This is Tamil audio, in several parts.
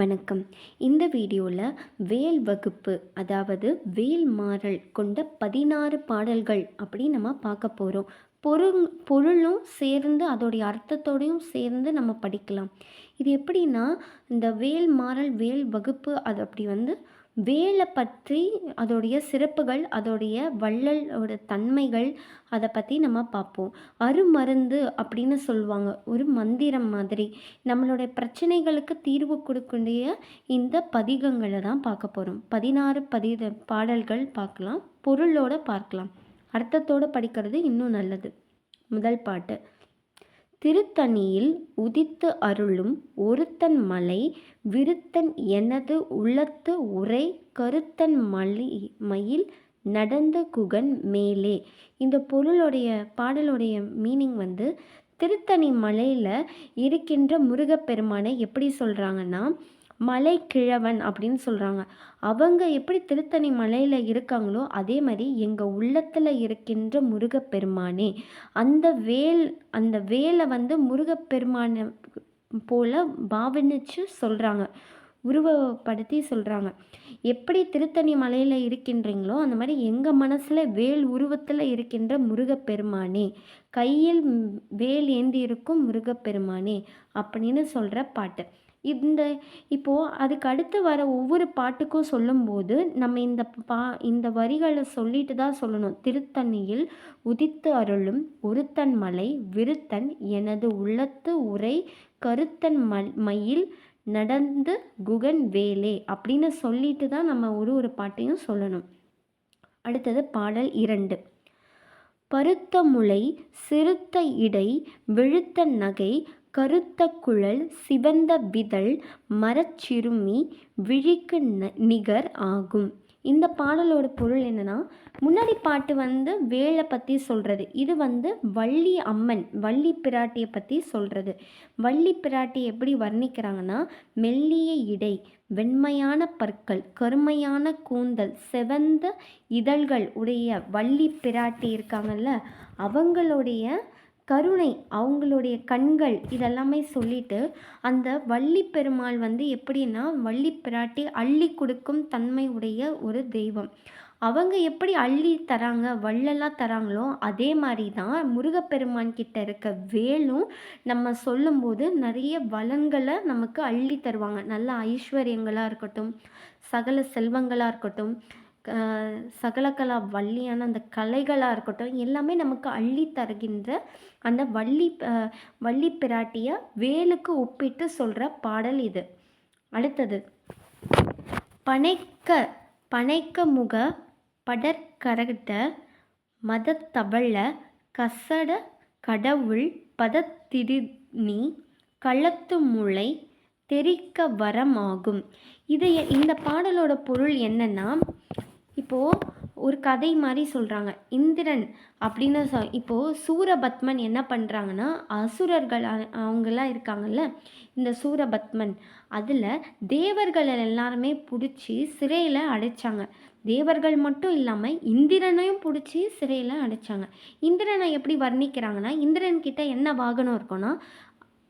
வணக்கம். இந்த வீடியோவில் வேல் வகுப்பு அதாவது வேல் மாறல் கொண்ட பதினாறு பாடல்கள் அப்படி நம்ம பார்க்க போகிறோம் பொருள் பொருளும் சேர்ந்து அதோடைய அர்த்தத்தோடையும் சேர்ந்து நம்ம படிக்கலாம். இது எப்படின்னா இந்த வேல் மாறல் வேல் வகுப்பு அது அப்படி வந்து வேலை பற்றி அதோடைய சிறப்புகள் அதோடைய வள்ளலோட தன்மைகள் அதை பற்றி நம்ம பார்ப்போம். அருமருந்து அப்படின்னு சொல்லுவாங்க. ஒரு மந்திரம் மாதிரி. நம்மளுடைய பிரச்சனைகளுக்கு தீர்வு கொடுக்கக்கூடிய இந்த பதிகங்களை தான் பார்க்க போகிறோம் பதினாறு பதித பாடல்கள் பார்க்கலாம். பொருளோட பார்க்கலாம். அர்த்தத்தோடு படிக்கிறது இன்னும் நல்லது. முதல் பாட்டு. திருத்தணியில் உதித்து அருளும் ஒருத்தன் மலை விருத்தன் எனது உள்ளத்து உரை கருத்தன் மலி மயில் நடந்த குகன் மேலே. இந்த பொருளுடைய பாடலுடைய மீனிங் வந்து திருத்தணி மலையில் இருக்கின்ற முருகப்பெருமானை எப்படி சொல்கிறாங்கன்னா மலை கிழவன் அப்படின்னு சொல்கிறாங்க அவங்க எப்படி திருத்தணி மலையில் இருக்காங்களோ அதே மாதிரி எங்கள் உள்ளத்தில் இருக்கின்ற முருகப்பெருமானே அந்த வேல் அந்த வேலை வந்து முருகப்பெருமானை போல் பாவனிச்சு சொல்கிறாங்க உருவப்படுத்தி சொல்கிறாங்க எப்படி திருத்தணி மலையில் இருக்கின்றீங்களோ அந்த மாதிரி எங்கள் மனசில் வேல் உருவத்தில் இருக்கின்ற முருகப்பெருமானே கையில் வேல் ஏந்தி இருக்கும் முருகப்பெருமானே அப்படின்னு சொல்கிற பாட்டு. இந்த இப்போது அதுக்கு அடுத்து வர ஒவ்வொரு பாட்டுக்கும் சொல்லும்போது நம்ம இந்த பா இந்த வரிகளை சொல்லிட்டு தான் சொல்லணும். திருத்தணியில் உதித்து அருளும் ஒருத்தன் மலை விருத்தன் எனது உள்ளத்து உரை கருத்தன் மல் மயில் நடந்து குகன் வேலே அப்படின்னு சொல்லிட்டு தான் நம்ம ஒரு ஒரு பாட்டையும் சொல்லணும். அடுத்தது பாடல் இரண்டு. பருத்த முளை சிறுத்த இடை விழுத்த நகை கருத்த குழல் சிவந்த விதழ் மரச்சிறுமி விழிக்கு நிகர் ஆகும். இந்த பாடலோட பொருள் என்னென்னா முன்னாடி பாட்டு வந்து வேலை பற்றி சொல்கிறது இது வந்து வள்ளி அம்மன் வள்ளி பிராட்டியை பற்றி சொல்கிறது வள்ளி பிராட்டி எப்படி வர்ணிக்கிறாங்கன்னா மெல்லிய இடை வெண்மையான பற்கள் கருமையான கூந்தல் செவந்த இதழ்கள் உடைய வள்ளி பிராட்டி இருக்காங்கல்ல அவங்களுடைய கருணை அவங்களுடைய கண்கள் இதெல்லாமே சொல்லிட்டு அந்த வள்ளி பெருமாள் வந்து எப்படின்னா வள்ளி பிராட்டி அள்ளி கொடுக்கும் தன்மை உடைய ஒரு தெய்வம். அவங்க எப்படி அள்ளி தராங்க வள்ளலாக தராங்களோ அதே மாதிரி தான் முருகப்பெருமான் கிட்ட இருக்க வேலும் நம்ம சொல்லும்போது நிறைய வளங்களை நமக்கு அள்ளி தருவாங்க. நல்ல ஐஸ்வர்யங்களாக இருக்கட்டும் சகல செல்வங்களாக இருக்கட்டும் சகலகலா வள்ளியான அந்த கலைகளாக இருக்கட்டும் எல்லாமே நமக்கு அள்ளி தருகின்ற அந்த வள்ளி வள்ளி பிராட்டியை வேலுக்கு ஒப்பிட்டு சொல்கிற பாடல் இது. அடுத்தது பனைக்க பனைக்க முக படற்கரட்ட மதத்தவள கசட கடவுள் பதத்திருநி களத்து முளை தெரிக்க வரமாகும். இது இந்த பாடலோட பொருள் என்னன்னா இப்போது ஒரு கதை மாதிரி சொல்கிறாங்க இந்திரன் அப்படின்னு சொ இப்போது சூரபத்மன் என்ன பண்ணுறாங்கன்னா அசுரர்கள் அவங்கெல்லாம் இருக்காங்கல்ல இந்த சூரபத்மன் அதில் தேவர்கள் எல்லாருமே பிடிச்சி சிறையில் அடைச்சாங்க. தேவர்கள் மட்டும் இல்லாமல் இந்திரனையும் பிடிச்சி சிறையில் அடைச்சாங்க. இந்திரனை எப்படி வர்ணிக்கிறாங்கன்னா இந்திரன்கிட்ட என்ன வாகனம் இருக்கும்னா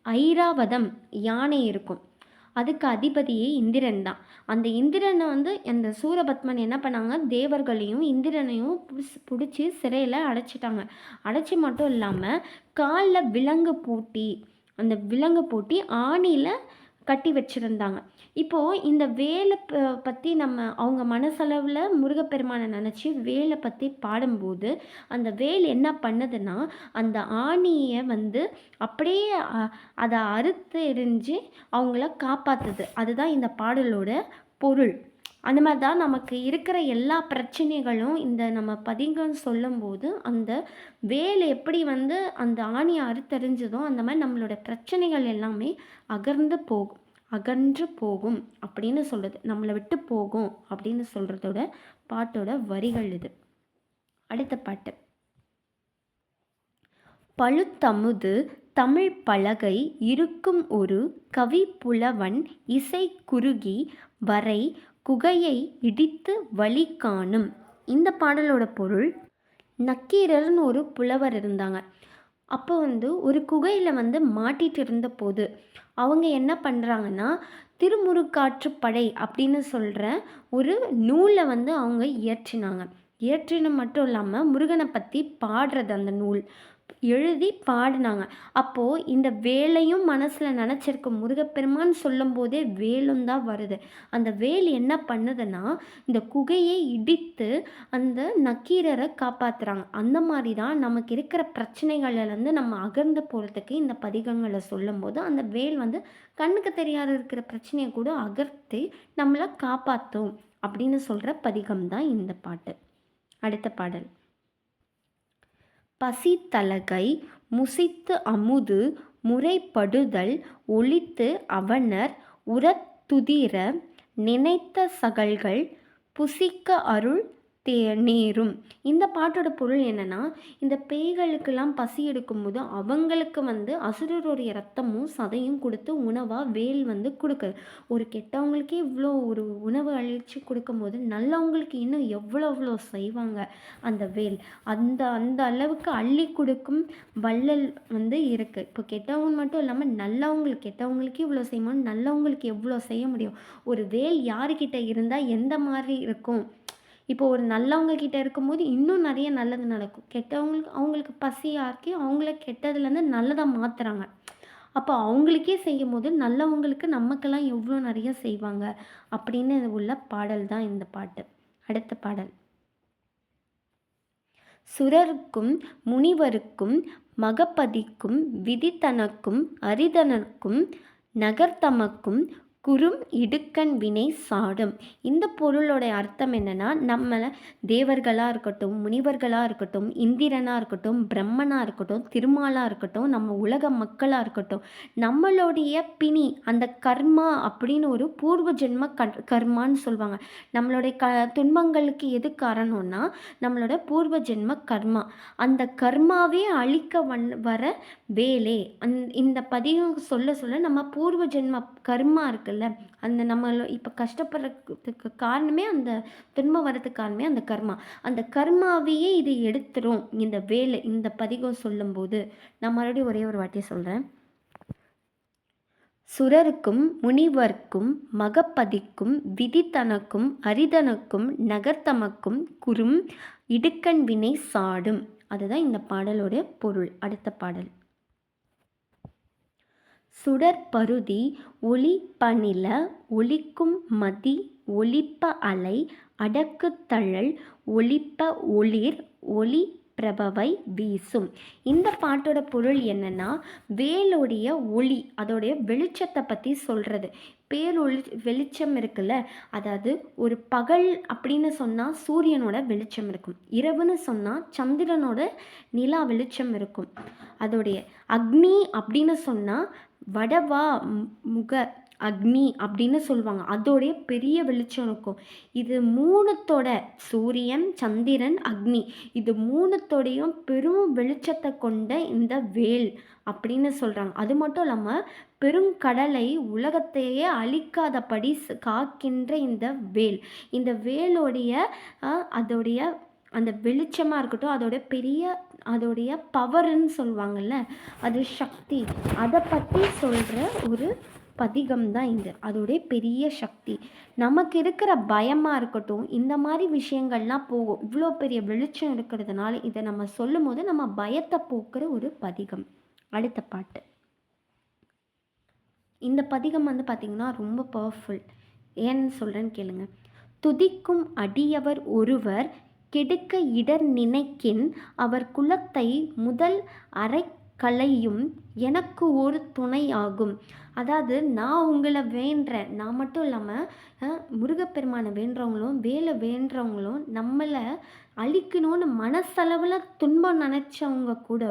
ஐராவதம் யானை இருக்கும். அதுக்கு அதிபதியே இந்திரன் தான். அந்த இந்திரனை வந்து அந்த சூரபத்மன் என்ன பண்ணாங்க? தேவர்களையும் இந்திரனையும் பிடிச்சி சிறையில் அடைச்சிட்டாங்க. அடைச்சி மட்டும் இல்லாமல் காலில் விலங்கு பூட்டி அந்த விலங்கு பூட்டி ஆணியில் கட்டி வச்சுருந்தாங்க. இப்போது இந்த வேலை பற்றி நம்ம அவங்க மனசளவில் முருகப்பெருமானை நினச்சி வேலை பற்றி பாடும்போது அந்த வேல் என்ன பண்ணுதுன்னா அந்த ஆணியை வந்து அப்படியே அதை அறுத்து எரிஞ்சு அவங்கள காப்பாற்றுது அதுதான் இந்த பாடலோட பொருள். அந்த மாதிரி தான் நமக்கு இருக்கிற எல்லா பிரச்சனைகளும் இந்த நம்ம பதிங்கம் சொல்லும்போது அந்த வேல் எப்படி வந்து அந்த ஆணியை அறுத்தறிஞ்சதோ அந்த மாதிரி நம்மளோட பிரச்சனைகள் எல்லாமே அகர்ந்து போகும். அகன்று போகும் அப்படின்னு சொல்கிறது நம்மளை விட்டு போகும் அப்படின்னு சொல்கிறதோட பாட்டோட வரிகள் இது. அடுத்த பாட்டு. பழுத்தமுது தமிழ் பலகை இருக்கும் ஒரு கவி புலவன் இசை குறுகி வரை குகையை இடித்து வழி காணும். இந்த பாடலோட பொருள் நக்கீரர்னு ஒரு புலவர் இருந்தாங்க. அப்போ வந்து ஒரு குகையில் வந்து மாட்டிகிட்டு இருந்தபோது அவங்க என்ன பண்ணுறாங்கன்னா திருமுருகாற்றுப் படை அப்படின்னு சொல்கிற ஒரு நூலை வந்து அவங்க இயற்றினாங்க. இயற்றின மட்டும் இல்லாமல் முருகனை பற்றி பாடுறது அந்த நூல். எழுதி பாடினாங்க. அப்போது இந்த வேலையும் மனசில் நினச்சிருக்க முருகப்பெருமான் சொல்லும்போதே வேலும் தான் வருது. அந்த வேல் என்ன பண்ணுதுன்னா இந்த குகையை இடித்து அந்த நக்கீரரை காப்பாற்றுறாங்க அந்த மாதிரி தான் நமக்கு இருக்கிற பிரச்சனைகள்லேருந்து நம்ம அகர்ந்து போகிறதுக்கு இந்த பதிகங்களை சொல்லும்போது அந்த வேல் வந்து கண்ணுக்கு தெரியாத இருக்கிற பிரச்சனையை கூட அகர்த்தி நம்மளை காப்பாற்றும் அப்படின்னு சொல்கிற பதிகம் தான் இந்த பாட்டு. அடுத்த பாடல். பசித்தலகை முசித்து அமுது முறைப்படுதல் ஒழித்து அவனர் உரத்துதிர நினைத்த சகல்கள் புசிக்க அருள் தே நேரும் இந்த பாட்டோட பொருள் என்னென்னா இந்த பேய்களுக்கெல்லாம் பசி எடுக்கும்போது அவங்களுக்கு வந்து அசுரருடைய ரத்தமும் சதையும் கொடுத்து உணவாக வேல் வந்து கொடுக்குது. ஒரு கெட்டவங்களுக்கே இவ்வளோ ஒரு உணவு அழிச்சு கொடுக்கும்போது நல்லவங்களுக்கு இன்னும் எவ்வளோ எவ்வளோ செய்வாங்க அந்த வேல். அந்த அந்த அளவுக்கு அள்ளி கொடுக்கும் வள்ளல் வந்து இருக்குது இப்போ கெட்டவங்க மட்டும் இல்லாமல் நல்லவங்களுக்கு கெட்டவங்களுக்கே இவ்வளோ செய்யணும் நல்லவங்களுக்கு எவ்வளோ செய்ய முடியும்? ஒரு வேல் யாருக்கிட்ட இருந்தால் எந்த மாதிரி இருக்கும்? இப்போ ஒரு நல்லவங்க கிட்ட இருக்கும்போது இன்னும் நிறைய நல்லது நடக்கும். கெட்டவங்களுக்கு அவங்களுக்கு பசியாக்கி அவங்கள கெட்டதுலேருந்து நல்லதாக மாற்றுறாங்க அப்போ அவங்களுக்கே செய்யும் போது நல்லவங்களுக்கு நமக்கெல்லாம் எவ்வளோ நிறைய செய்வாங்க அப்படின்னு உள்ள பாடல் தான் இந்த பாட்டு. அடுத்த பாடல். சுரருக்கும் முனிவருக்கும் மகப்பதிக்கும் விதித்தனக்கும் அரிதனக்கும் நகர்த்தமக்கும் குறும் இடுக்கண் வினை சாடும். இந்த பொருளோடைய அர்த்தம் என்னென்னா நம்மளை தேவர்களாக இருக்கட்டும் முனிவர்களாக இருக்கட்டும் இந்திரனாக இருக்கட்டும் பிரம்மனாக இருக்கட்டும் திருமாலாக இருக்கட்டும் நம்ம உலக மக்களாக இருக்கட்டும் நம்மளுடைய பிணி அந்த கர்மா அப்படின்னு ஒரு பூர்வ ஜென்ம கர்மான்னு சொல்லுவாங்க நம்மளுடைய க துன்பங்களுக்கு எது காரணம்னா நம்மளோட பூர்வ ஜென்ம கர்மா. அந்த கர்மாவே அழிக்க வந் வர வேலை. அந் இந்த பதிவு சொல்ல சொல்ல நம்ம பூர்வ ஜென்ம கர்மா இருக்குது இருக்குல்ல? அந்த நம்ம இப்போ கஷ்டப்படுறதுக்கு காரணமே அந்த துன்பம் வர்றதுக்கு காரணமே அந்த கர்மா. அந்த கர்மாவையே இது எடுத்துரும். இந்த வேலை இந்த பதிகம் சொல்லும்போது. நான் மறுபடியும் ஒரே ஒரு வாட்டியை சொல்கிறேன் சுரருக்கும் முனிவர்க்கும் மகப்பதிக்கும் விதித்தனக்கும் அரிதனக்கும் நகர்த்தமக்கும் குறும் இடுக்கண் வினை சாடும். அதுதான் இந்த பாடலோட பொருள். அடுத்த பாடல். சுடற்பருதி ஒளிப்பநில ஒலிக்கும் மதி ஒலிப்ப அலை அடக்குத்தழல் ஒலிப்ப ஒளிர் ஒளி பிரபவை வீசும். இந்த பாட்டோட பொருள் என்னன்னா வேலுடைய ஒளி அதோடைய வெளிச்சத்தை பற்றி சொல்கிறது பேரொளி வெளிச்சம் இருக்குல்ல அதாவது ஒரு பகல் அப்படின்னு சொன்னால் சூரியனோட வெளிச்சம் இருக்கும். இரவுன்னு சொன்னால் சந்திரனோட நிலா வெளிச்சம் இருக்கும். அதோடைய அக்னி அப்படின்னு சொன்னால் வடவா முக அக்னி அப்படின்னு சொல்லுவாங்க. அதோடைய பெரிய வெளிச்சம் இருக்கும். இது மூணுத்தோட சூரியன் சந்திரன் அக்னி. இது மூணுத்தோடையும் பெரும் வெளிச்சத்தை கொண்ட இந்த வேல் அப்படின்னு சொல்கிறாங்க அது மட்டும் இல்லாமல் பெருங்கடலை உலகத்தையே அழிக்காதபடி காக்கின்ற இந்த வேல் இந்த வேலோடைய அதோடைய அந்த வெளிச்சமாக இருக்கட்டும் அதோட பெரிய அதோடைய பவருன்னு சொல்லுவாங்கள்ல அது சக்தி. அதை பற்றி சொல்கிற ஒரு பதிகம் தான் இது. அதோடைய பெரிய சக்தி. நமக்கு இருக்கிற பயமாக இருக்கட்டும் இந்த மாதிரி விஷயங்கள்லாம் போகும். இவ்வளோ பெரிய வெளிச்சம் இருக்கிறதுனால இதை நம்ம சொல்லும் போது நம்ம பயத்தை போக்குற ஒரு பதிகம். அடுத்த பாட்டு. இந்த பதிகம் வந்து பார்த்திங்கன்னா ரொம்ப பவர்ஃபுல் ஏன்னு சொல்கிறேன்னு கேளுங்க. துதிக்கும் அடியவர் ஒருவர் கெடுக்க இடர் நினைக்கின் அவர் குலத்தை முதல் அரைக்கலையும் எனக்கு ஒரு துணை ஆகும் அதாவது நான் உங்களை வேண்டுறேன் நான் மட்டும் இல்லாமல் முருகப்பெருமானை வேண்டுறவங்களும் வேலை வேண்டுறவங்களும் நம்மளை அழிக்கணும்னு மனசளவில் துன்பம் நினச்சவங்க கூட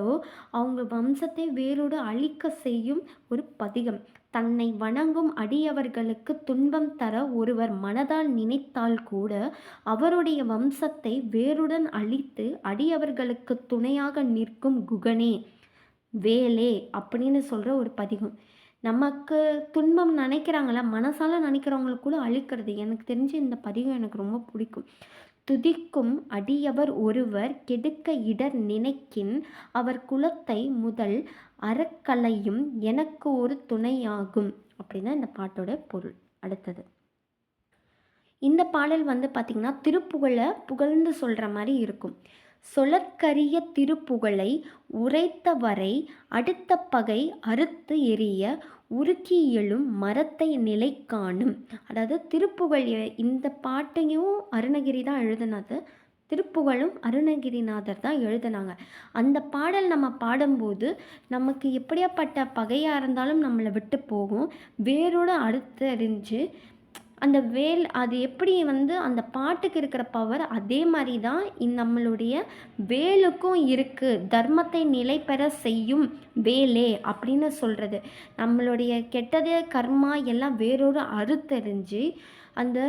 அவங்க வம்சத்தை வேரோடு அழிக்க செய்யும் ஒரு பதிகம். தன்னை வணங்கும் அடியவர்களுக்கு துன்பம் தர ஒருவர் மனதால் நினைத்தால் கூட அவருடைய வம்சத்தை வேருடன் அழித்து அடியவர்களுக்கு துணையாக நிற்கும் குகனே. வேலே அப்படின்னு சொல்கிற ஒரு பதிகம். நமக்கு துன்பம் நினைக்கிறாங்களா? மனசால நினைக்கிறவங்களுக்கு கூட அழிக்கிறது. எனக்கு தெரிஞ்சு இந்த பதிகம் எனக்கு ரொம்ப பிடிக்கும். துதிக்கும் அடியவர் ஒருவர் கெடுக்க இடர் நினைக்கின் அவர் குலத்தை முதல் அறக்கலையும் எனக்கு ஒரு துணையாகும். அப்படின்னா இந்த பாட்டோட பொருள். அடுத்தது. இந்த பாடல் வந்து பார்த்திங்கன்னா திருப்புகழை புகழ்ந்து சொல்கிற மாதிரி இருக்கும். சொலற்கரிய திருப்புகழை உரைத்தவரை அடுத்த பகை அறுத்து எரிய உருக்கி எழும் மரத்தை நிலை காணும். அதாவது திருப்புகழ் இந்த பாட்டையும் அருணகிரி தான் எழுதினது. திருப்புகழும் அருணகிரிநாதர் தான் எழுதினாங்க. அந்த பாடல் நம்ம பாடும்போது நமக்கு எப்படியாப்பட்ட பகையாக இருந்தாலும் நம்மளை விட்டு போகும். வேரோடு அடுத்து அறிஞ்சு அந்த வேல் அது எப்படி வந்து அந்த பாட்டுக்கு இருக்கிற பவர் அதே மாதிரி தான் நம்மளுடைய வேலுக்கும் இருக்குது தர்மத்தை நிலை பெற செய்யும் வேலே அப்படின்னு சொல்கிறது நம்மளுடைய கெட்டது கர்மா எல்லாம் வேறொரு அறுத்தறிஞ்சு அந்த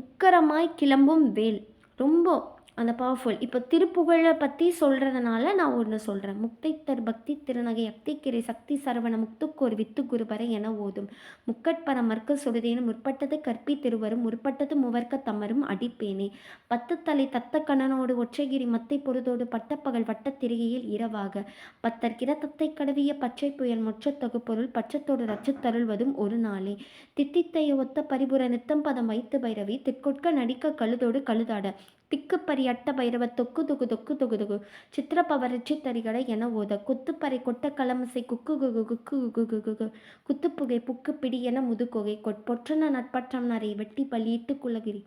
உக்கரமாய் கிளம்பும் வேல். ரொம்ப அந்த பவர்ஃபுல் இப்போ திருப்புகழை பற்றி சொல்கிறதுனால நான் ஒன்று சொல்கிறேன் முக்தைத்தர் பக்தி திருநகை அக்திக்கிரை சக்தி சரவண முக்துக்கோர் வித்து குருபரை என ஓதும். முக்கட்பரமர்க்கு சுடுதேனும் முற்பட்டது கற்பி திருவரும் முற்பட்டது முவர்க்க தமரும் அடிப்பேனே. பத்து தலை தத்த கணனோடு ஒற்றைகிரி மத்தை பொருதோடு பட்டப்பகல் வட்டத்திரிகையில் இரவாக. பத்தர் தத்தை கடவிய பச்சை புயல் முற்றத்தொகு பொருள் பச்சத்தோடு ரச்சத்தருள்வதும் ஒரு நாளே. திட்டித்தைய ஒத்த பரிபுர நித்தம் பதம் வைத்து பைரவி திற்கொட்க நடிக்க கழுதோடு கழுதாட. திக்குப்பறி அட்ட பைரவ தொக்கு தொகு தொக்கு தொகு தொகு சித்திரப்பவரட்சி தரிகட என ஓத. குத்துப்பறை கொட்ட களமசை குக்கு குகு குக்கு குகு குகு குத்துப்புகை புக்கு பிடி என முதுகொகை கொட்பொற்றன நட்பற்றம் நரை வெட்டி பலியிட்டு குலகிரி.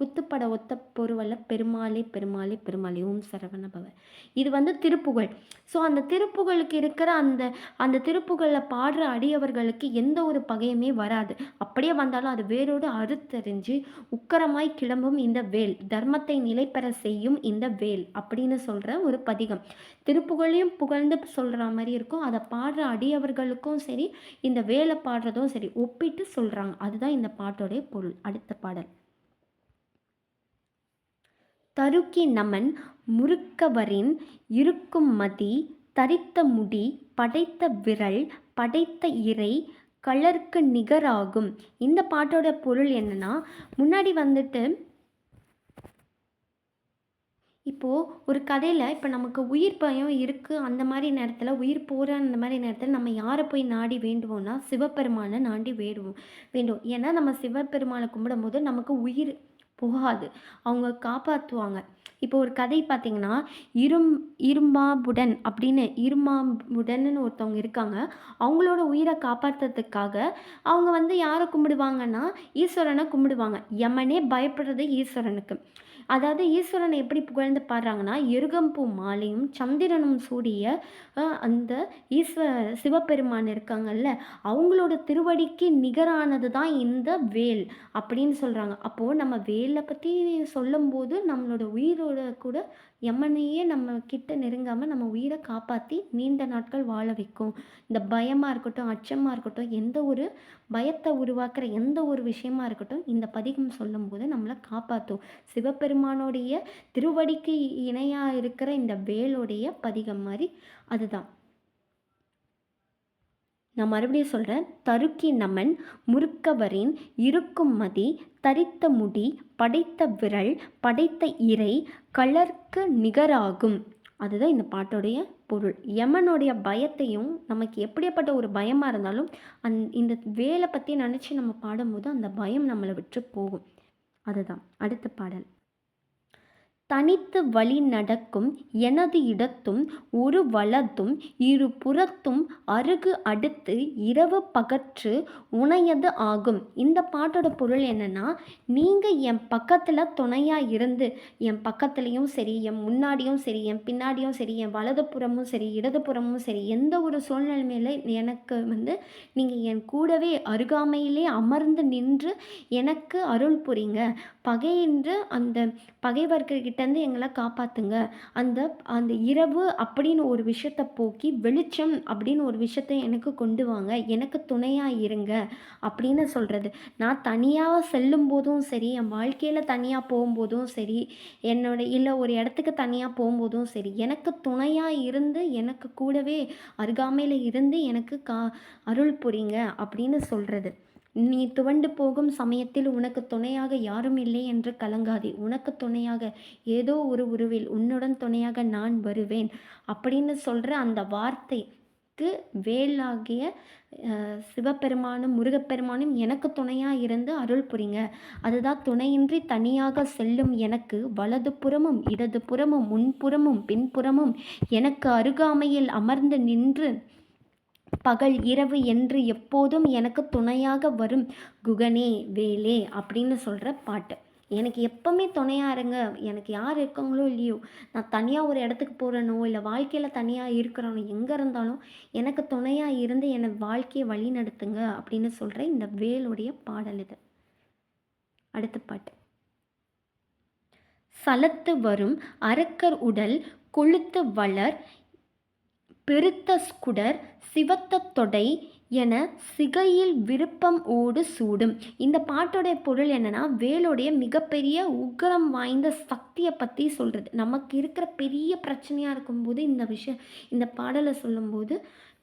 குத்துப்பட ஒத்த பொருவல்ல பெருமாளே பெருமாளே பெருமாளே ஓம் சரவண பவ. இது வந்து திருப்புகழ். ஸோ அந்த திருப்புகழுக்கு இருக்கிற அந்த அந்த திருப்புகழில் பாடுற அடியவர்களுக்கு எந்த ஒரு பகையுமே வராது. அப்படியே வந்தாலும் அது வேரோடு அறுத்தறிஞ்சு உக்கரமாய் கிளம்பும் இந்த வேல். தர்மத்தை நிலை பெற செய்யும் இந்த வேல் அப்படின்னு சொல்கிற ஒரு பதிகம். திருப்புகழையும் புகழ்ந்து சொல்கிற மாதிரி இருக்கும். அதை பாடுற அடியவர்களுக்கும் சரி இந்த வேலை பாடுறதும் சரி ஒப்பிட்டு சொல்கிறாங்க அதுதான் இந்த பாட்டோடைய பொருள். அடுத்த பாடல். தருக்கி நமன் முறுக்கவரின் இருக்கும் மதி தரித்த முடி படைத்த விரல் படைத்த இறை கலருக்கு நிகராகும். இந்த பாட்டோட பொருள் என்னன்னா முன்னாடி வந்துட்டு இப்போது ஒரு கதையில் இப்போ நமக்கு உயிர் பயம் இருக்குது அந்த மாதிரி நேரத்தில் உயிர் போகிற அந்த மாதிரி நேரத்தில் நம்ம யாரை போய் நாடி வேண்டுவோம்னா சிவபெருமானை நாடி வேண்டுவோம். வேண்டும் ஏன்னா நம்ம சிவபெருமானை கும்பிடும்போது நமக்கு உயிர் போகாது. அவங்க காப்பாற்றுவாங்க இப்போ ஒரு கதை பார்த்திங்கன்னா இரும் இரும்பாபுடன் அப்படின்னு இருமாபுடன்னு ஒருத்தவங்க இருக்காங்க. அவங்களோட உயிரை காப்பாற்றுறதுக்காக அவங்க வந்து யாரை கும்பிடுவாங்கன்னா ஈஸ்வரனை கும்பிடுவாங்க. யமனே பயப்படுறது ஈஸ்வரனுக்கு. அதாவது ஈஸ்வரனை எப்படி புகழ்ந்து பாடுறாங்கன்னா எருகம்பூ மாலையும் சந்திரனும் சூடிய அந்த ஈஸ்வ சிவபெருமான் இருக்காங்கல்ல அவங்களோட திருவடிக்கு நிகரானது தான் இந்த வேல் அப்படின்னு சொல்கிறாங்க அப்போது நம்ம வேலை பற்றி சொல்லும்போது நம்மளோட உயிரோட கூட எம்மனையே நம்ம கிட்ட நெருங்காமல் நம்ம உயிரை காப்பாற்றி நீண்ட நாட்கள் வாழ வைக்கும். இந்த பயமாக இருக்கட்டும் அச்சமாக இருக்கட்டும் எந்த ஒரு பயத்தை உருவாக்குற எந்த ஒரு விஷயமா இருக்கட்டும் இந்த பதிகம் சொல்லும்போது நம்மளை காப்பாற்றும் பெருமானுடைய திருவடிக்கு இணையாக இருக்கிற இந்த வேலுடைய பதிகம் மாதிரி அதுதான். நான் மறுபடியும் சொல்கிறேன் தருக்கி நமன் முறுக்கவரின் இருக்கும் மதி தரித்த முடி படைத்த விரல் படைத்த இறை கலர்க்கு நிகராகும். அதுதான் இந்த பாட்டோடைய பொருள். யமனுடைய பயத்தையும் நமக்கு எப்படியாப்பட்ட ஒரு பயமாக இருந்தாலும் அந் இந்த வேலை பற்றி நினச்சி நம்ம பாடும்போது அந்த பயம் நம்மளை விட்டு போகும். அதுதான். அடுத்த பாடல். தனித்து வழி நடக்கும் எனது இடத்தும் ஒரு வலதும் இரு புறத்தும் அருகு அடுத்து இரவு பகற்று உனையது ஆகும். இந்த பாட்டோட பொருள் என்னென்னா நீங்கள் என் பக்கத்தில் துணையாக இருந்து என் பக்கத்துலேயும் சரி என் முன்னாடியும் சரி என் பின்னாடியும் சரி என் வலதுபுறமும் சரி இடதுபுறமும் சரி எந்த ஒரு சூழ்நிலையில எனக்கு வந்து நீங்கள் என் கூடவே அருகாமையிலே அமர்ந்து நின்று எனக்கு அருள் புரிங்க. பகையின்று அந்த பகைவர்கிட்ட கிட்டேருந்து எங்களை காப்பாற்றுங்க அந்த அந்த இரவு அப்படின்னு ஒரு விஷயத்தை போக்கி வெளிச்சம் அப்படின்னு ஒரு விஷயத்தை எனக்கு கொண்டு வாங்க. எனக்கு துணையாக இருங்க அப்படின்னு சொல்கிறது நான் தனியாக செல்லும் போதும் சரி என் வாழ்க்கையில் தனியாக போகும்போதும் சரி என்னோட இல்லை ஒரு இடத்துக்கு தனியாக போகும்போதும் சரி எனக்கு துணையாக இருந்து எனக்கு கூடவே அருகாமையில் இருந்து எனக்கு கா அருள் புரிங்க அப்படின்னு சொல்கிறது நீ துவண்டு போகும் சமயத்தில் உனக்கு துணையாக யாரும் இல்லை என்று கலங்காதே. உனக்கு துணையாக ஏதோ ஒரு உருவில் உன்னுடன் துணையாக நான் வருவேன். அப்படின்னு சொல்கிற அந்த வார்த்தைக்கு வேலாகிய சிவபெருமானும் முருகப்பெருமானும் எனக்கு துணையாக இருந்து அருள் புரிங்க. அதுதான் துணையின்றி தனியாக செல்லும் எனக்கு வலது புறமும் இடது புறமும் முன்புறமும் பின்புறமும் எனக்கு அருகாமையில் அமர்ந்து நின்று பகல் இரவு என்று எப்போதும் எனக்கு துணையாக வரும். குகனே வேலே அப்படின்னு சொல்கிற பாட்டு. எனக்கு எப்பவுமே துணையாக இருங்க. எனக்கு யார் இருக்காங்களோ இல்லையோ. நான் தனியாக ஒரு இடத்துக்கு போகிறேனோ இல்லை வாழ்க்கையில் தனியாக இருக்கிறானோ எங்கே இருந்தாலும் எனக்கு துணையாக இருந்து என்னை வாழ்க்கையை வழி நடத்துங்க அப்படின்னு சொல்கிற இந்த வேலுடைய பாடல் இது. அடுத்த பாட்டு. சலத்து வரும் அரக்கர் உடல் கொழுத்து வளர் பெருத்த ஸ்குடர் சிவத்த தொடை என சிகையில் விருப்பம் ஓடு சூடும். இந்த பாட்டோடைய பொருள் என்னன்னா வேலுடைய மிகப்பெரிய உக்கரம் வாய்ந்த சக்தியை பற்றி சொல்கிறது நமக்கு இருக்கிற பெரிய பிரச்சனையாக இருக்கும்போது இந்த விஷயம் இந்த பாடலை சொல்லும்போது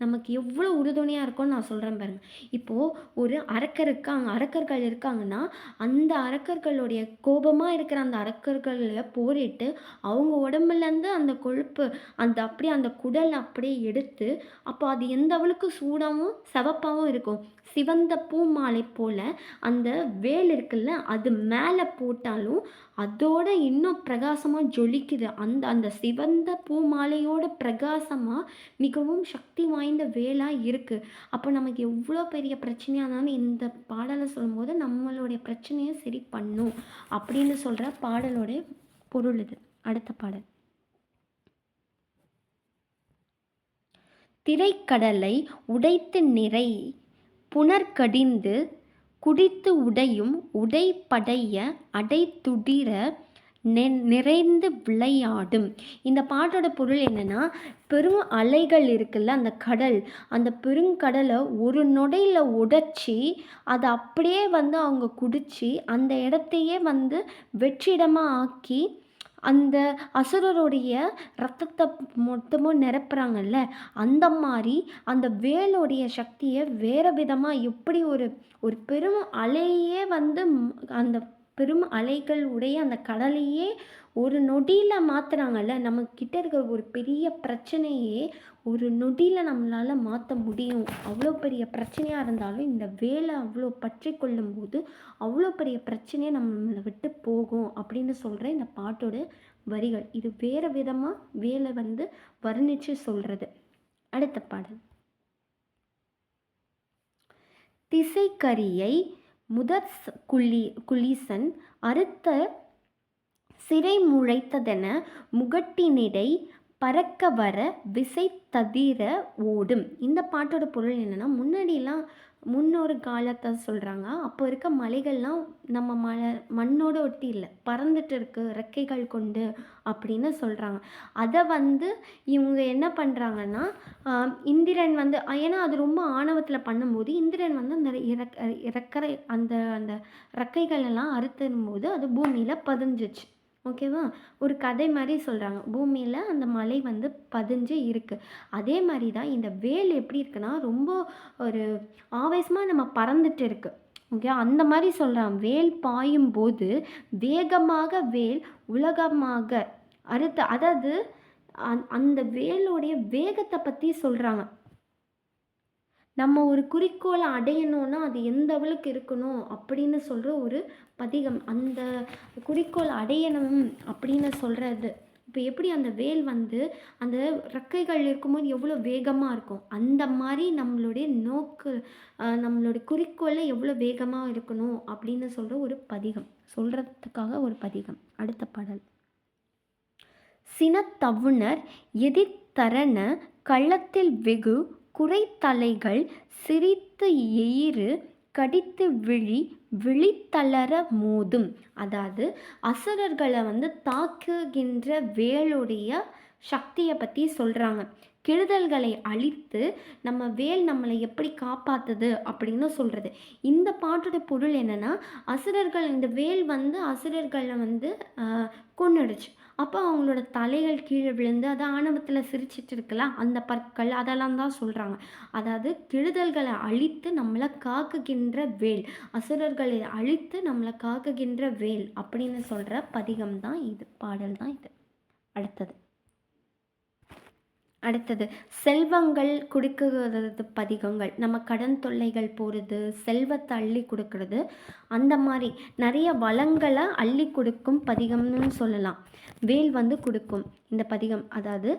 நமக்கு எவ்வளோ உறுதுணையாக இருக்கும்னு நான் சொல்கிறேன் பாருங்க. இப்போது ஒரு அரக்கர் இருக்காங்க அரக்கர்கள் இருக்காங்கன்னா அந்த அரக்கர்களுடைய கோபமாக இருக்கிற அந்த அரக்கர்களை போரிட்டு அவங்க உடம்புலேருந்து அந்த கொழுப்பு அந்த அப்படியே அந்த குடல் அப்படியே எடுத்து அப்போ அது எந்த அளவுக்கு சூடாகவும் சிவப்பாகவும் இருக்கும். சிவந்த பூ மாலை போல் அந்த வேல் இருக்குல்ல அது மேலே போட்டாலும் அதோட இன்னும் பிரகாசமாக ஜொலிக்குது. அந்த அந்த சிவந்த பூ மாலையோட பிரகாசமாக மிகவும் சக்தி வாய்ந்த வேலாக இருக்குது அப்போ நமக்கு எவ்வளோ பெரிய பிரச்சனையாக இருந்தாலும் இந்த பாடலை சொல்லும்போது நம்மளுடைய பிரச்சனையை சரி பண்ணும் அப்படின்னு சொல்கிற பாடலோடைய பொருள் இது. அடுத்த பாடல். திரைக்கடலை உடைத்து நிறை புனர்கடிந்து குடித்து உடையும் உடைப்படைய அடைத்துடிர நிறைந்து விளையாடும். இந்த பாட்டோட பொருள் என்னன்னா பெரும் அலைகள் இருக்குல்ல அந்த கடல். அந்த பெருங்கடலை ஒரு நொடையில் உடைச்சி அதை அப்படியே வந்து அவங்க குடித்து அந்த இடத்தையே வந்து வெற்றிடமாக ஆக்கி அந்த அசுரருடைய ரத்தத்தை மொத்தமும் நிரப்புறாங்கல்ல அந்த மாதிரி அந்த வேலுடைய சக்தியை வேறு விதமாக எப்படி ஒரு ஒரு பெரும் அலையே வந்து அந்த பெரும் அலைகள் உடைய அந்த கடலையே ஒரு நொடியில் மாற்றுறாங்கல்ல நம்மக்கிட்ட இருக்கிற ஒரு பெரிய பிரச்சனையே ஒரு நொடியில் நம்மளால் மாற்ற முடியும். அவ்வளோ பெரிய பிரச்சனையாக இருந்தாலும் இந்த வேலை அவ்வளோ பற்றி கொள்ளும்போது அவ்வளோ பெரிய பிரச்சனையை நம்மளை விட்டு போகும் அப்படின்னு சொல்கிற இந்த பாட்டோட வரிகள். இது வேறு விதமாக வேலை வந்து வர்ணித்து சொல்கிறது அடுத்த பாடல். திசைக்கரியை முதற் குள்ளி குலீசன் அறுத்த சிறை முளைத்ததென முகட்டினிடை பறக்க வர விசை ததிர ஓடும். இந்த பாட்டோட பொருள் என்னன்னா முன்னாடிலாம் முன்னொரு காலத்தை சொல்கிறாங்க அப்போ இருக்க மலைகள்லாம் நம்ம மலை மண்ணோட ஒட்டி இல்லை. பறந்துட்டு இருக்கு ரெக்கைகள் கொண்டு அப்படின்னு சொல்கிறாங்க அதை வந்து இவங்க என்ன பண்ணுறாங்கன்னா இந்திரன் வந்து ஏன்னா அது ரொம்ப ஆணவத்தில் பண்ணும்போது இந்திரன் வந்து அந்த இறக்க இறக்கரை அந்த அந்த ரெக்கைகள் எல்லாம் அறுத்தும்போது அது பூமியில் பதிஞ்சிச்சு. ஓகேவா? ஒரு கதை மாதிரி சொல்கிறாங்க பூமியில் அந்த மலை வந்து பதிஞ்சு இருக்குது அதே மாதிரி தான் இந்த வேல் எப்படி இருக்குன்னா ரொம்ப ஒரு ஆவேசமாக நம்ம பறந்துட்டு இருக்கு. ஓகே அந்த மாதிரி சொல்கிறான் வேல் பாயும் போது வேகமாக வேல் உலகமாக அறுத்த அதாவது அந்- அந்த வேலோடைய வேகத்தை பற்றி சொல்கிறாங்க நம்ம ஒரு குறிக்கோளை அடையணும்னா அது எந்த அளவுக்கு இருக்கணும் அப்படின்னு சொல்கிற ஒரு பதிகம். அந்த குறிக்கோள் அடையணும் அப்படின்னு சொல்கிறது இப்போ எப்படி அந்த வேல் வந்து அந்த ரெக்கைகள் இருக்கும்போது எவ்வளோ வேகமாக இருக்கும்? அந்த மாதிரி நம்மளுடைய நோக்கு நம்மளுடைய குறிக்கோளை எவ்வளோ வேகமாக இருக்கணும் அப்படின்னு சொல்கிற ஒரு பதிகம். சொல்கிறதுக்காக ஒரு பதிகம். அடுத்த பாடல். சினத்தவுணர் எதிர்த்தரன கள்ளத்தில் வெகு குறைத்தலைகள் சிரித்து எயிறு கடித்து விழி விழித்தளர மோதும். அதாவது அசுரர்களை வந்து தாக்குகின்ற வேலுடைய சக்தியை பற்றி சொல்கிறாங்க கெடுதல்களை அழித்து நம்ம வேல் நம்மளை எப்படி காப்பாத்துது அப்படின்னு சொல்கிறது இந்த பாட்டோட பொருள் என்னென்னா அசுரர்கள் இந்த வேல் வந்து அசுரர்களை வந்து கொன்னுடுச்சு. அப்போ அவங்களோட தலைகள் கீழே விழுந்து அது ஆணவத்தில் சிரிச்சிட்டு இருக்கலாம். அந்த பற்கள் அதெல்லாம் தான் சொல்கிறாங்க அதாவது கெடுதல்களை அழித்து நம்மளை காக்குகின்ற வேல் அசுரர்களை அழித்து நம்மளை காக்குகின்ற வேல் அப்படின்னு சொல்கிற பதிகம் தான் இது பாடல் தான் இது. அடுத்தது. அடுத்தது செல்வங்கள் கொடுக்குறது பதிகங்கள். நம்ம கடன் தொல்லைகள் போகிறது செல்வத்தை அள்ளி கொடுக்கறது அந்த மாதிரி நிறைய வளங்களை அள்ளி கொடுக்கும் பதிகம்னு சொல்லலாம். வேல் வந்து கொடுக்கும் இந்த பதிகம். அதாவது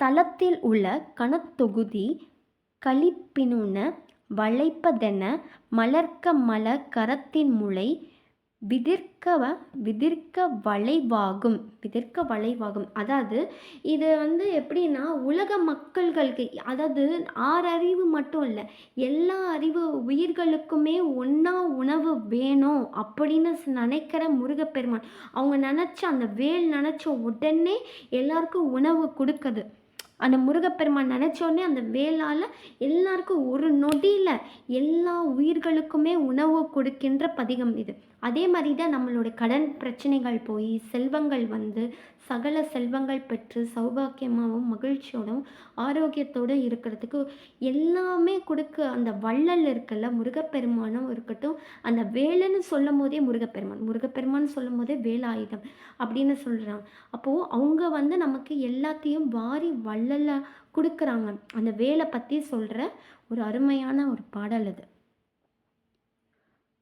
தளத்தில் உள்ள கணத்தொகுதி கழிப்பினுன வளைப்பதென மலர்க்க மல கரத்தின் முளை விதிர்க்க விதிர்க்க வளைவாகும் விதிர்க்க வளைவாகும் அதாவது இது வந்து எப்படின்னா உலக மக்கள்களுக்கு அதாவது ஆறு அறிவு மட்டும் இல்லை எல்லா அறிவு உயிர்களுக்குமே ஒன்றா உணவு வேணும் அப்படின்னு நினைக்கிற முருகப்பெருமான். அவங்க நினச்ச அந்த வேல் நினச்ச உடனே எல்லாருக்கும் உணவு கொடுக்குது. அந்த முருகப்பெருமான் நினச்சோடனே அந்த வேளால் எல்லாருக்கும் ஒரு நொடியில் எல்லா உயிர்களுக்குமே உணவு கொடுக்கின்ற பதிகம் இது. அதே மாதிரி தான் நம்மளுடைய கடன் பிரச்சனைகள் போய் செல்வங்கள் வந்து சகல செல்வங்கள் பெற்று சௌபாக்கியமாகவும் மகிழ்ச்சியோடும் ஆரோக்கியத்தோடு இருக்கிறதுக்கு எல்லாமே கொடுக்க அந்த வள்ளல் இருக்கல முருகப்பெருமானும் இருக்கட்டும் அந்த வேலைன்னு சொல்லும் போதே முருகப்பெருமான் முருகப்பெருமான் சொல்லும் போதே வேலாயுதம் அப்படின்னு சொல்கிறாங்க அப்போது அவங்க வந்து நமக்கு எல்லாத்தையும் வாரி வள்ளலை கொடுக்குறாங்க. அந்த வேலை பற்றி சொல்கிற ஒரு அருமையான ஒரு பாடல் அது.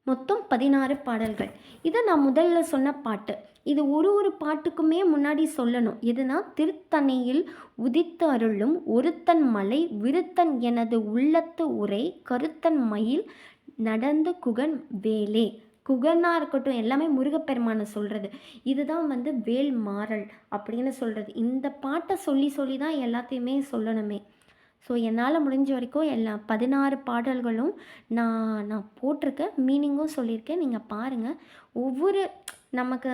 மொத்தம் பதினாறு பாடல்கள். இதை நான் முதல்ல சொன்ன பாட்டு. இது ஒரு ஒரு பாட்டுக்குமே முன்னாடி சொல்லணும். எதுனா திருத்தணியில் உதித்து அருளும் ஒருத்தன் மலை விருத்தன் எனது உள்ளத்து உரை கருத்தன் மயில் நடந்து குகன் வேலே. குகனாக இருக்கட்டும் எல்லாமே முருகப்பெருமானை சொல்கிறது இதுதான் வந்து வேல் மாறல் அப்படின்னு சொல்கிறது இந்த பாட்டை சொல்லி சொல்லி தான் எல்லாத்தையுமே சொல்லணுமே. ஸோ என்னால் முடிஞ்ச வரைக்கும் எல்லா பதினாறு பாடல்களும் நான் நான் போட்டிருக்கேன். மீனிங்கும் சொல்லியிருக்கேன். நீங்கள் பாருங்கள் ஒவ்வொரு நமக்கு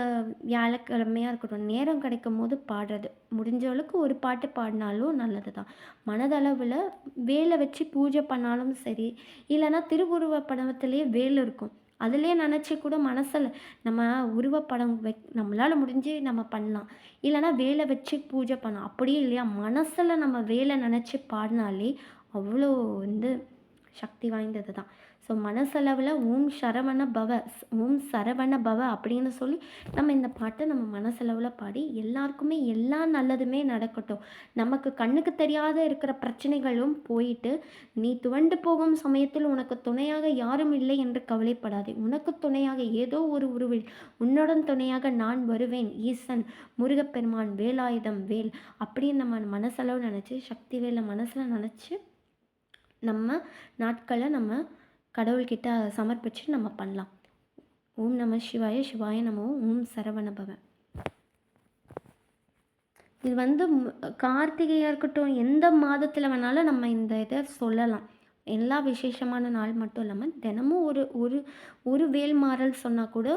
வியாழக்கிழமையாக இருக்கட்டும் நேரம் கிடைக்கும் போது பாடுறது. முடிஞ்ச அளவுக்கு ஒரு பாட்டு பாடினாலும் நல்லது தான். மனதளவில் வேலை வச்சு பூஜை பண்ணாலும் சரி இல்லைன்னா திருவுருவ படத்துலேயே வேல் இருக்கும். அதிலே நினச்சி கூட மனசில் நம்ம உருவப்படம் வை நம்மளால் முடிஞ்சு நம்ம பண்ணலாம். இல்லைனா வேலை வச்சு பூஜை பண்ணலாம். அப்படியே இல்லையா? மனசில் நம்ம வேலை நினச்சி பாடினாலே அவ்வளோ வந்து சக்தி வாய்ந்தது தான். ஸோ மனசளவில் ஓம் சரவண பவ ஓம் சரவண பவ அப்படின்னு சொல்லி நம்ம இந்த பாட்டை நம்ம மனசளவில் பாடி எல்லாருக்குமே எல்லா நல்லதுமே நடக்கட்டும். நமக்கு கண்ணுக்கு தெரியாத இருக்கிற பிரச்சனைகளும் போயிட்டு நீ துவண்டு போகும் சமயத்தில் உனக்கு துணையாக யாரும் இல்லை என்று கவலைப்படாதே. உனக்கு துணையாக ஏதோ ஒரு உருவில் உன்னுடன் துணையாக நான் வருவேன். ஈசன் முருகப்பெருமான் வேலாயுதம் வேல் அப்படின்னு நம்ம மனசளவு நினச்சி சக்தி வேலை மனசில் நினச்சி நம்ம நாட்களை நம்ம கடவுள்கிட்ட சமர்ப்பிச்சு நம்ம பண்ணலாம். ஓம் நம சிவாய சிவாய நமோ ஓம் சரவணபவன் இது வந்து கார்த்திகையாக இருக்கட்டும் எந்த மாதத்தில் வேணாலும் நம்ம இந்த இதை சொல்லலாம். எல்லா விசேஷமான நாள் மட்டும் இல்லாமல் தினமும் ஒரு ஒரு ஒரு வேல்மாறல் சொன்னால் கூட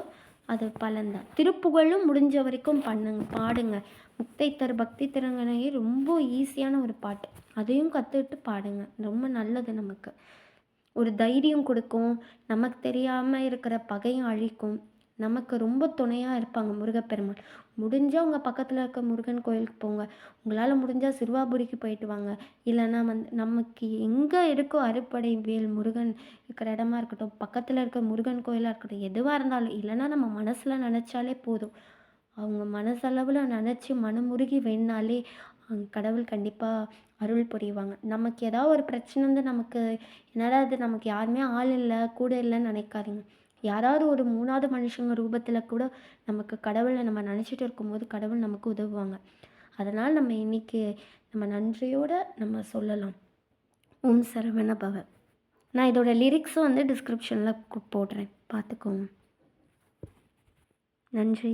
அது பலன்தான் திருப்புகழும் முடிஞ்ச வரைக்கும் பண்ணுங்க பாடுங்க. முக்தை பக்தி திறங்கனையே ரொம்ப ஈஸியான ஒரு பாட்டு. அதையும் கற்றுக்கிட்டு பாடுங்க. ரொம்ப நல்லது நமக்கு. ஒரு தைரியம் கொடுக்கும். நமக்கு தெரியாமல் இருக்கிற பகையும் அழிக்கும். நமக்கு ரொம்ப துணையாக இருப்பாங்க முருகப்பெருமான். முடிஞ்சால் உங்கள் பக்கத்தில் இருக்க முருகன் கோயிலுக்கு போங்க. உங்களால் முடிஞ்சால் சிறுவாபுரிக்கு போயிட்டு வாங்க. இல்லைன்னா வந்து நமக்கு எங்கே இருக்கோ அறுப்படை வேல் முருகன் இருக்கிற இடமா இருக்கட்டும் பக்கத்தில் இருக்க முருகன் கோயிலாக இருக்கட்டும் எதுவாக இருந்தாலும் இல்லைன்னா நம்ம மனசில் நினச்சாலே போதும். அவங்க மனசளவில் நினச்சி மனமுருகி வேணாலே கடவுள் கண்டிப்பாக அருள் புரிவாங்க. நமக்கு ஏதாவது ஒரு பிரச்சனை வந்து நமக்கு என்னடா அது நமக்கு யாருமே ஆள் இல்லை கூட இல்லைன்னு நினைக்காதீங்க. யாராவது ஒரு மூணாவது மனுஷங்க ரூபத்தில் கூட நமக்கு கடவுளை நம்ம நினச்சிட்டு இருக்கும்போது கடவுள் நமக்கு உதவுவாங்க. அதனால் நம்ம இன்றைக்கி நம்ம நன்றியோடு நம்ம சொல்லலாம். ஓம் சரவண பவ நான் இதோட லிரிக்ஸும் வந்து டிஸ்கிரிப்ஷனில் போடுறேன். பார்த்துக்கோங்க. நன்றி.